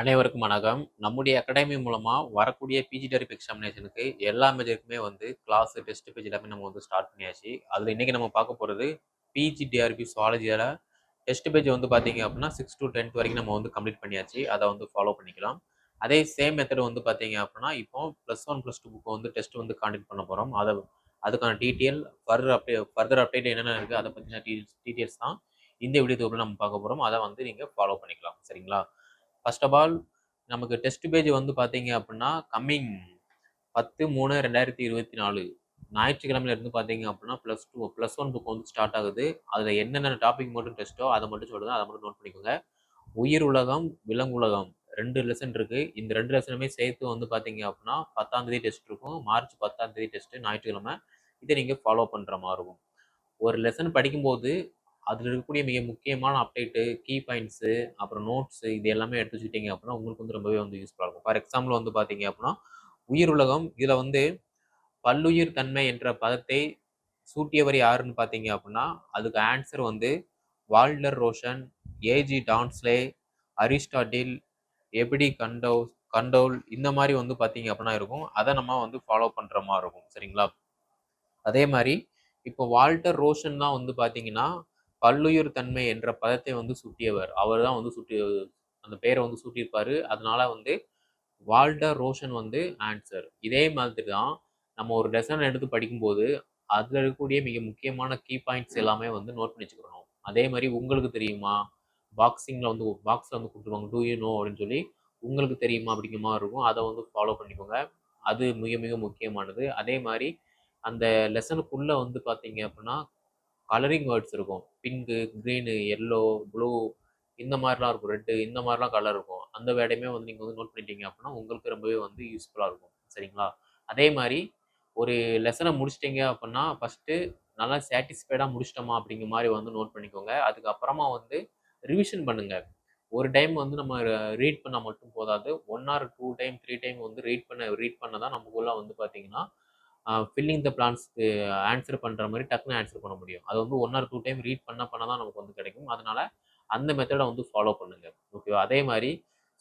அனைவருக்கும் வணக்கம். நம்முடைய அகாடமி மூலமாக வரக்கூடிய பிஜி டெரிப் எக்ஸாமினேஷனுக்கு எல்லா மேஜருக்குமே வந்து கிளாஸ் டெஸ்ட் பேஜ் எல்லாமே நம்ம வந்து ஸ்டார்ட் பண்ணியாச்சு. அதில் இன்றைக்கி நம்ம பார்க்க போகிறது பிஜி டிஆர்பி சுவாலஜியால் டெஸ்ட் பேஜ் வந்து பார்த்தீங்க அப்படின்னா சிக்ஸ் டு டென்த் வரைக்கும் நம்ம வந்து கம்ப்ளீட் பண்ணியாச்சு. அதை வந்து ஃபாலோ பண்ணிக்கலாம். அதே சேம் மெத்தட் வந்து பார்த்தீங்க அப்படின்னா இப்போ plus one plus two book வந்து டெஸ்ட் வந்து காண்டக்ட் பண்ண போகிறோம் அதை அதுக்கான detail further update further update என்னென்ன இருக்குது அதை பற்றின டீட்டெயில்ஸ் தான் இந்த வீடியோ தொகுப்பில் நம்ம பார்க்க போகிறோம் அதை வந்து நீங்கள் ஃபாலோ பண்ணிக்கலாம். சரிங்களா? ஃபர்ஸ்ட் ஆஃப் ஆல் நமக்கு டெஸ்ட் பேஜ் வந்து பார்த்தீங்க அப்படின்னா கம்மிங் பத்து மூணு ரெண்டாயிரத்தி இருபத்தி நாலு. ஞாயிற்றுக்கிழமையிலேருந்து பார்த்தீங்க அப்படின்னா plus two plus one book வந்து ஸ்டார்ட் ஆகுது. அதில் என்னென்ன டாபிக் மட்டும் டெஸ்ட்டோ அதை மட்டும் சொல்லுங்கள் அதை மட்டும் நோட் பண்ணிக்கோங்க. உயிர் உலகம் விலங்குலகம் ரெண்டு லெசன் இருக்குது இந்த ரெண்டு லெசனுமே சேர்த்து வந்து பார்த்தீங்க அப்படின்னா பத்தாம் தேதி டெஸ்ட் இருக்கும். மார்ச் பத்தாம் தேதி டெஸ்ட்டு ஞாயிற்றுக்கிழமை. இதை நீங்கள் ஃபாலோ பண்ணுற மாதிரி இருக்கும். ஒரு லெசன் படிக்கும்போது அதில் இருக்கக்கூடிய மிக முக்கியமான அப்டேட்டு கீ பாயிண்ட்ஸு அப்புறம் நோட்ஸு இது எல்லாமே எடுத்து வச்சுக்கிட்டீங்க அப்படின்னா உங்களுக்கு வந்து ரொம்பவே வந்து யூஸ்ஃபுல்லாக இருக்கும். ஃபார் எக்ஸாம்பிள் வந்து பார்த்தீங்க அப்படின்னா உயிர் உலகம் இதில் வந்து பல்லுயிர் தன்மை என்ற பதத்தை சூட்டியவர் யாருன்னு பார்த்தீங்க அப்படின்னா அதுக்கு ஆன்சர் வந்து வால்டர் ரோஷன் ஏஜி டான்ஸ்லே அரிஸ்டாட்டில் எப்படி கண்டோ கண்டோல் இந்த மாதிரி வந்து பார்த்தீங்க அப்படின்னா இருக்கும். அதை நம்ம வந்து ஃபாலோ பண்ணுற மாதிரி இருக்கும். சரிங்களா? அதே மாதிரி இப்போ வால்டர் ரோஷன் தான் வந்து பார்த்தீங்கன்னா பல்லுயிர் தன்மை என்ற பதத்தை வந்து சுட்டியவர். அவர் தான் வந்து சுட்டி அந்த பேரை வந்து சுட்டியிருப்பார். அதனால வந்து வால்டர் ரோஷன் வந்து ஆன்சர். இதே மாதிரி தான் நம்ம ஒரு லெசன் எடுத்து படிக்கும்போது அதில் இருக்கக்கூடிய மிக முக்கியமான கீ பாயிண்ட்ஸ் எல்லாமே வந்து நோட் பண்ணி வச்சுக்கணும் அதே மாதிரி உங்களுக்கு தெரியுமா? பாக்ஸிங்கில் வந்து பாக்ஸில் வந்து கொடுத்துருவாங்க டூ யூ நோ அப்படின்னு சொல்லி உங்களுக்கு தெரியுமா? அப்படிங்கிற மாதிரி இருக்கும். அதை வந்து ஃபாலோ பண்ணிக்கோங்க. அது மிக மிக முக்கியமானது. அதே மாதிரி அந்த லெசனுக்குள்ளே வந்து பார்த்தீங்க அப்படின்னா கலரிங் வேர்ட்ஸ் இருக்கும். பிங்கு க்ரீனு எல்லோ ப்ளூ இந்த மாதிரிலாம் இருக்கும். ரெட்டு இந்த மாதிரிலாம் கலர் இருக்கும். அந்த வேடையுமே வந்து நீங்கள் வந்து நோட் பண்ணிட்டீங்க அப்படின்னா உங்களுக்கு ரொம்பவே வந்து யூஸ்ஃபுல்லாக இருக்கும். சரிங்களா? அதே மாதிரி ஒரு லெசனை முடிச்சிட்டிங்க அப்படின்னா ஃபஸ்ட்டு நல்லா சாட்டிஸ்ஃபைடாக முடிச்சிட்டோமா அப்படிங்கிற மாதிரி வந்து நோட் பண்ணிக்கோங்க. அதுக்கப்புறமா வந்து ரிவிஷன் பண்ணுங்கள் ஒரு டைம் வந்து நம்ம ரீட் பண்ணால் மட்டும் போதாது. One or two time three time வந்து ரீட் பண்ண ரீட் பண்ண தான் நமக்குள்ளே வந்து பார்த்தீங்கன்னா ஃபில்லிங் த பிளான்ஸ்க்கு ஆன்சர் பண்ணுற மாதிரி டக்குன்னு ஆன்சர் பண்ண முடியும். அது வந்து one or two time read பண்ண பண்ண தான் நமக்கு வந்து கிடைக்கும். அதனால அந்த மெத்தடை வந்து ஃபாலோ பண்ணுங்க. ஓகேவா அதே மாதிரி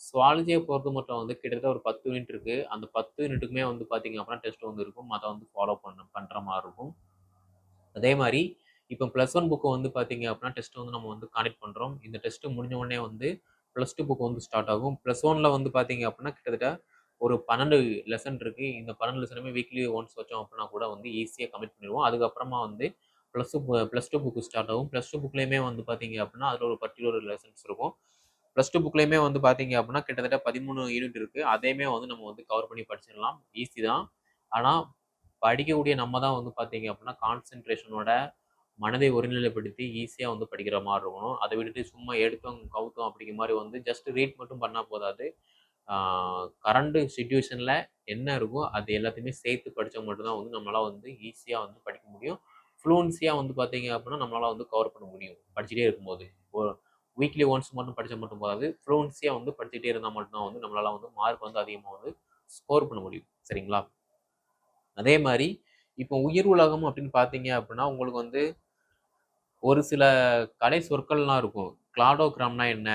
சுவாலஜியை பொறுத்த மட்டும் வந்து கிட்டத்தட்ட ஒரு பத்து யூனிட் இருக்குது அந்த பத்து யூனிட்டுக்குமே வந்து பார்த்தீங்க அப்படின்னா டெஸ்ட் வந்து இருக்கும். அதை வந்து ஃபாலோ பண்ண பண்ணுற மாதிரி இருக்கும். அதே மாதிரி இப்போ ப்ளஸ் ஒன் புக்கு வந்து பார்த்தீங்க அப்படின்னா டெஸ்ட் வந்து நம்ம வந்து காண்டக்ட் பண்ணுறோம் இந்த டெஸ்ட்டு முடிஞ்ச உடனே வந்து ப்ளஸ் டூ புக் வந்து ஸ்டார்ட் ஆகும். ப்ளஸ் ஒனில் வந்து பார்த்தீங்க அப்படின்னா கிட்டத்தட்ட ஒரு பன்னெண்டு லெசன் இருக்குது இந்த பன்னெண்டு லெசனுமே வீக்லி ஒன்ஸ் வச்சோம் அப்படின்னா கூட வந்து ஈஸியாக கமிட் பண்ணிடுவோம். அதுக்கப்புறமா வந்து plus two plus two book start ஆகும். ப்ளஸ் டூ புக்லேயுமே வந்து பார்த்தீங்க அப்படின்னா அதில் ஒரு பர்டிகுலர் லெசன்ஸ் இருக்கும். ப்ளஸ் டூ புக்லேயுமே வந்து பார்த்தீங்க அப்படின்னா கிட்டத்தட்ட பதிமூணு யூனிட் இருக்குது அதையுமே வந்து நம்ம வந்து கவர் பண்ணி படிச்சிடலாம். ஈஸி தான். ஆனால் படிக்கக்கூடிய நம்ம தான் வந்து பார்த்தீங்க அப்படின்னா கான்சென்ட்ரேஷனோட மனதை ஒருநிலைப்படுத்தி ஈஸியாக வந்து படிக்கிற மாதிரி இருக்கணும். அதை விட்டுட்டு சும்மா எடுத்தோம் கவுத்தோம் அப்படிங்கிற மாதிரி வந்து ஜஸ்ட் ரீட் மட்டும் பண்ணால் போதாது. கரண்ட் சுச்சுவேஷனில் என்ன இருக்கோ அது எல்லாத்தையுமே சேர்த்து படித்தா மட்டும்தான் வந்து நம்மளால் வந்து ஈஸியாக வந்து படிக்க முடியும். ஃப்ளூன்ஸியாக வந்து பார்த்தீங்க அப்படின்னா நம்மளால் வந்து கவர் பண்ண முடியும். படிச்சுட்டே இருக்கும்போது. ஒரு வீக்லி ஒன்ஸ் மட்டும் படித்தா மட்டும் போதாது. ஃப்ளூன்ஸியாக வந்து படிச்சுட்டே இருந்தால் மட்டும்தான் வந்து நம்மளால் வந்து மார்க் வந்து அதிகமாக வந்து ஸ்கோர் பண்ண முடியும். சரிங்களா? அதே மாதிரி இப்போ உயிர் உலகம் அப்படின்னு பார்த்தீங்க அப்படின்னா உங்களுக்கு வந்து ஒரு சில கடை சொற்கள்லாம் இருக்கும். கிளாடோகிராம்னா என்ன?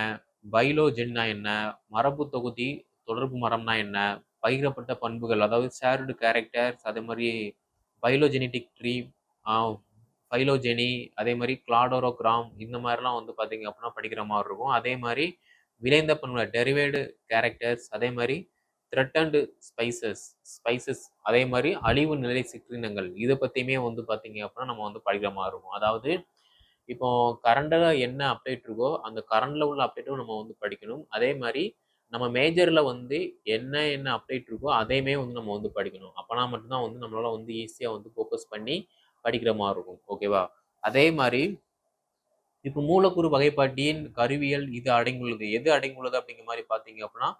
பைலோஜென்னா என்ன? மரபு தொகுதி தொடர்பு மரம்னா என்ன? பகிரப்பட்ட பண்புகள் அதாவது ஷேர்டு கேரக்டர்ஸ் அதே மாதிரி பைலோஜெனட்டிக் ட்ரீ ஃபைலோஜெனி அதே மாதிரி கிளாடோரோகிராம் இந்த மாதிரிலாம் வந்து பார்த்தீங்க அப்படின்னா படிக்கிற மாதிரி இருக்கும். அதே மாதிரி விளைந்த பண்புகள் டெரிவேடு கேரக்டர்ஸ் அதே மாதிரி த்ரெட்டன்டு ஸ்பைசஸ் ஸ்பைசஸ் அதே மாதிரி அழிவு நிலை சிற்றினங்கள் இதை பற்றியுமே வந்து பார்த்தீங்க அப்படின்னா நம்ம வந்து படிக்கிற மாதிரி இருக்கும். அதாவது இப்போ கரண்டில் என்ன அப்டேட் இருக்கோ அந்த கரண்டில் உள்ள அப்டேட்டும் நம்ம வந்து படிக்கணும். அதே மாதிரி நம்ம மேஜரில் வந்து என்ன என்ன அப்டேட் இருக்கோ அதையுமே வந்து நம்ம வந்து படிக்கணும். அப்போனா மட்டும்தான் வந்து நம்மளால் வந்து ஈஸியாக வந்து ஃபோக்கஸ் பண்ணி படிக்கிற மாதிரி இருக்கும். ஓகேவா அதே மாதிரி இப்போ மூலக்கூறு வகைப்பாட்டியின் கருவியல் இது அடங்கியுள்ளது. எது அடங்கியுள்ளது அப்படிங்கிற மாதிரி பார்த்தீங்க அப்படின்னா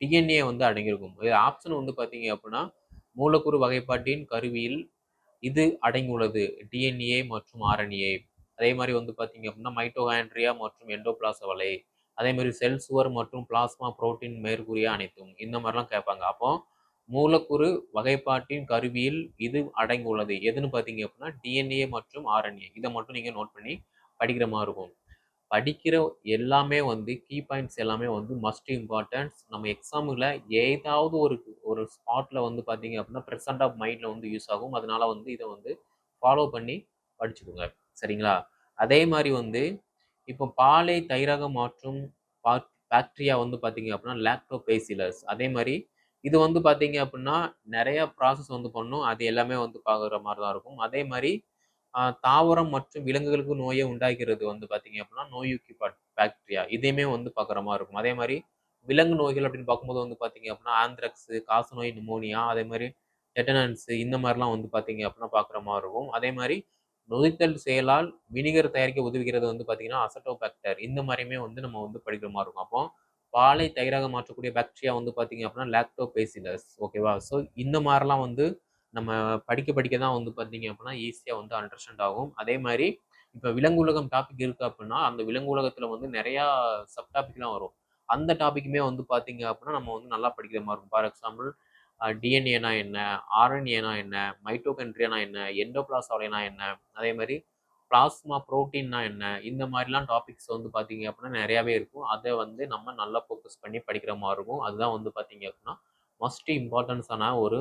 டிஎன்ஏ வந்து அடங்கியிருக்கும். இது ஆப்ஷன் வந்து பார்த்தீங்க அப்படின்னா மூலக்கூறு வகைப்பாட்டின் கருவியில் இது அடங்கியுள்ளது. டிஎன்ஏ மற்றும் ஆர்என்ஏ அதே மாதிரி வந்து பார்த்தீங்க அப்படின்னா மைட்டோகாண்ட்ரியா மற்றும் எண்டோபிளாச வலை. அதே மாதிரி செல் சுவர் மற்றும் பிளாஸ்மா புரோட்டீன் மேற்கூறிய அனைத்தும். இந்த மாதிரிலாம் கேட்பாங்க. அப்போ மூலக்கூறு வகைப்பாட்டின் கருவியில் இது அடங்கியுள்ளது. எதுன்னு பார்த்தீங்க அப்படின்னா டிஎன்ஏ மற்றும் ஆர்என்ஏ இதை மட்டும் நீங்கள் நோட் பண்ணி படிக்கிற மாதிரி இருக்கும். படிக்கிற எல்லாமே வந்து கீ பாயிண்ட்ஸ் எல்லாமே வந்து மஸ்ட் இம்பார்ட்டன்ஸ் நம்ம எக்ஸாமில் ஏதாவது ஒரு ஒரு ஸ்பாட்டில் வந்து பார்த்தீங்க அப்படின்னா ப்ரெசன்ட் ஆஃப் மைண்டில் வந்து யூஸ் ஆகும். அதனால வந்து இதை வந்து ஃபாலோ பண்ணி படிச்சுக்கோங்க. சரிங்களா? அதே மாதிரி வந்து இப்போ பாலை தயிராக மாற்றும் பாக்டீரியா வந்து பார்த்தீங்க அப்படின்னா லாக்டோபேசிலஸ் அதே மாதிரி இது வந்து பார்த்தீங்க அப்படின்னா நிறைய ப்ராசஸ் வந்து பண்ணும். அது எல்லாமே வந்து பார்க்குற மாதிரி தான் இருக்கும். அதே மாதிரி தாவரம் மற்றும் விலங்குகளுக்கு நோயை உண்டாக்கிறது வந்து பார்த்தீங்க அப்படின்னா நோயுக்கி பாக்டீரியா இதையுமே வந்து பார்க்குற மாதிரி இருக்கும். அதே மாதிரி விலங்கு நோய்கள் அப்படின்னு பார்க்கும்போது வந்து பார்த்தீங்க அப்படின்னா ஆந்த்ரக்ஸ் காசநோய் நிமோனியா அதே மாதிரி டெட்டனன்ஸு இந்த மாதிரிலாம் வந்து பார்த்தீங்க அப்படின்னா பார்க்குற மாதிரி இருக்கும். அதே மாதிரி நொதித்தல் செயலால் வினிகர் தயாரிக்க உதவுகிறது வந்து பார்த்தீங்கன்னா அசட்டோபாக்டர். இந்த மாதிரியுமே வந்து நம்ம வந்து படிக்கிற மாதிரி இருக்கும். அப்போ பாலை தயிராக மாற்றக்கூடிய பாக்டீரியா வந்து பார்த்தீங்க அப்படின்னா லாக்டோபேசிலஸ் ஓகேவா ஸோ இந்த மாதிரிலாம் வந்து நம்ம படிக்க படிக்க தான் வந்து பார்த்தீங்க அப்படின்னா ஈஸியாக வந்து அண்டர்ஸ்டாண்ட் ஆகும். அதே மாதிரி இப்போ விலங்கு உலகம் டாபிக் இருக்கு அப்படின்னா அந்த விலங்கு உலகத்தில் வந்து நிறையா சப் டாபிக்லாம் வரும். அந்த டாபிக்குமே வந்து பார்த்தீங்க அப்படின்னா நம்ம வந்து நல்லா படிக்கிற மாதிரி இருக்கும். ஃபார் எக்ஸாம்பிள் டிஎன்ஏனா என்ன? ஆர்என்ஏனா என்ன? மைட்டோகண்ட்ரியானா என்ன? எண்டோபிளாசாலினா என்ன? அதே மாதிரி பிளாஸ்மா ப்ரோட்டீன்னா என்ன? இந்த மாதிரிலாம் டாபிக்ஸ் வந்து பார்த்தீங்க அப்படின்னா நிறையாவே இருக்கும். அதை வந்து நம்ம நல்லா ஃபோக்கஸ் பண்ணி படிக்கிற மாதிரி இருக்கும். அதுதான் வந்து பார்த்தீங்க அப்படின்னா மஸ்ட் இம்பார்ட்டன்ஸான ஒரு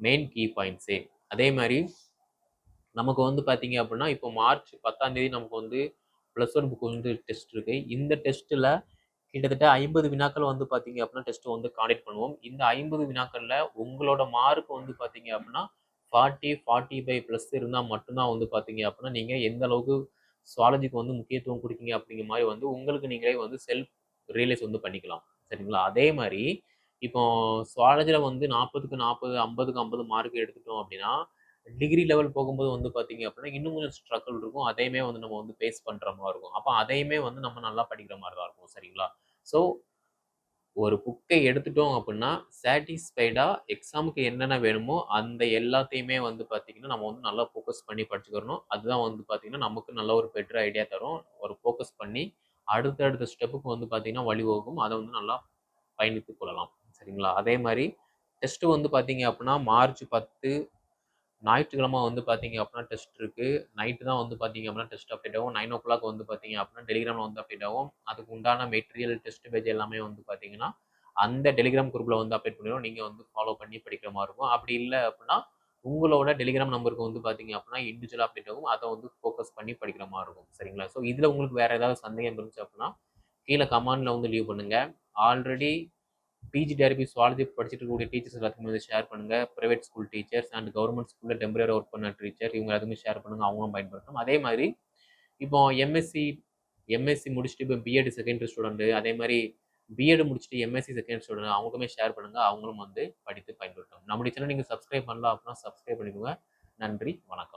மெயின் கீ பாயிண்ட்ஸே அதே மாதிரி நமக்கு வந்து பார்த்தீங்க அப்படின்னா இப்போ மார்ச் பத்தாம் தேதி நமக்கு வந்து ப்ளஸ் ஒன் புக் வந்து டெஸ்ட் இருக்குது இந்த டெஸ்ட்டில் கிட்டத்தட்ட ஐம்பது வினாக்கள் வந்து பார்த்தீங்க அப்படின்னா டெஸ்ட் வந்து காண்டக்ட் பண்ணுவோம். இந்த ஐம்பது வினாக்களில் உங்களோட மார்க் வந்து பார்த்தீங்க அப்படின்னா ஃபார்ட்டி ஃபார்ட்டி ஃபைவ் ப்ளஸ் இருந்தால் மட்டும்தான் வந்து பார்த்தீங்க அப்படின்னா நீங்கள் எந்த அளவுக்கு சுவாலஜிக்கு வந்து முக்கியத்துவம் கொடுக்கீங்க அப்படிங்கிற மாதிரி வந்து உங்களுக்கு நீங்களே வந்து செல்ஃப் ரியலைஸ் வந்து பண்ணிக்கலாம். சரிங்களா? அதே மாதிரி இப்போ சுவாலஜியில் வந்து நாற்பதுக்கு நாற்பது ஐம்பதுக்கு ஐம்பது மார்க் எடுத்துட்டோம் அப்படின்னா டிகிரி லெவல் போகும்போது வந்து பார்த்தீங்க அப்படின்னா இன்னும் கொஞ்சம் ஸ்ட்ரகிள் இருக்கும். அதையுமே வந்து நம்ம வந்து ஃபேஸ் பண்ணுற மாதிரி இருக்கும். அப்போ அதையுமே வந்து நம்ம நல்லா படிக்கிற மாதிரி தான் இருக்கும் சரிங்களா? ஸோ ஒரு புக்கை எடுத்துட்டோம் அப்படின்னா சாட்டிஸ்ஃபைடாக எக்ஸாமுக்கு என்னென்ன வேணுமோ அந்த எல்லாத்தையுமே வந்து பார்த்திங்கன்னா நம்ம வந்து நல்லா ஃபோக்கஸ் பண்ணி படிச்சுக்கிறணும். அதுதான் வந்து பார்த்திங்கன்னா நமக்கு நல்ல ஒரு பெட்டர் ஐடியா தரும். ஒரு ஃபோக்கஸ் பண்ணி அடுத்தடுத்த ஸ்டெப்புக்கு வந்து பார்த்திங்கன்னா வழிவகுக்கும். அதை வந்து நல்லா பயணித்து கொள்ளலாம் சரிங்களா? அதே மாதிரி டெஸ்ட்டு வந்து பார்த்தீங்க அப்படின்னா மார்ச் பத்து ஞாயிற்றுக்கிழமை வந்து பார்த்தீங்க அப்படின்னா டெஸ்ட் இருக்குது நைட்டு தான் வந்து பார்த்தீங்க அப்படின்னா டெஸ்ட் அப்டேட் ஆகும். நைன் ஓ கிளாக் வந்து பார்த்தீங்க அப்படின்னா டெலிகிராமில் வந்து அப்டேட் ஆகும். அதுக்கு உண்டான மெட்டீரியல் டெஸ்ட் பேஜ் எல்லாமே வந்து பார்த்தீங்கன்னா அந்த டெலிகிராம் குரூப்பில் வந்து அப்டேட் பண்ணிடுவோம் நீங்கள் வந்து ஃபாலோ பண்ணி படிக்கிற மாதிரி இருக்கும். அப்படி இல்லை அப்படின்னா உங்களோட டெலிகிராம் நம்பருக்கு வந்து பார்த்தீங்க அப்படின்னா இண்டிவிஜுவல் அப்டேட் ஆகும். அதை வந்து ஃபோக்கஸ் பண்ணி படிக்கிற மாதிரி இருக்கும். சரிங்களா? ஸோ இதில் உங்களுக்கு வேறு ஏதாவது சந்தேகம் இருந்துச்சு அப்படின்னா கீழே கமாண்டில் வந்து லீவ் பண்ணுங்கள் ஆல்ரெடி பிஜி டிஆர்பி சுவாலஜி படிச்சுட்டு இருக்கக்கூடிய டீச்சர்ஸ் எல்லாத்துக்குமே வந்து ஷேர் பண்ணுங்கள் private school teachers and government ஸ்கூலில் டெம்பரரி ஒர்க் பண்ண டீச்சர் இவங்க எல்லாத்துக்குமே ஷேர் பண்ணுங்கள் அவங்களும் பயன்படுத்தணும். அதே மாதிரி இப்போ எம்எஸ்சி எம்எஸ்சி முடிச்சுட்டு இப்போ பிஎட் செகண்டரி ஸ்டூடெண்ட் அதே மாதிரி பிஎட் முடிச்சுட்டு எம்எஸ்சி செகண்ட் ஸ்டூடெண்ட் அவங்களுக்குமே ஷேர் பண்ணுங்கள் அவங்களும் வந்து படித்து பயன்படுத்தணும். நம்முடைய சேனல் நீங்கள் சப்ஸ்கிரைப் பண்ணலாம் அப்படின்னா சப்ஸ்கிரைப் பண்ணிக்கோங்க. நன்றி வணக்கம்.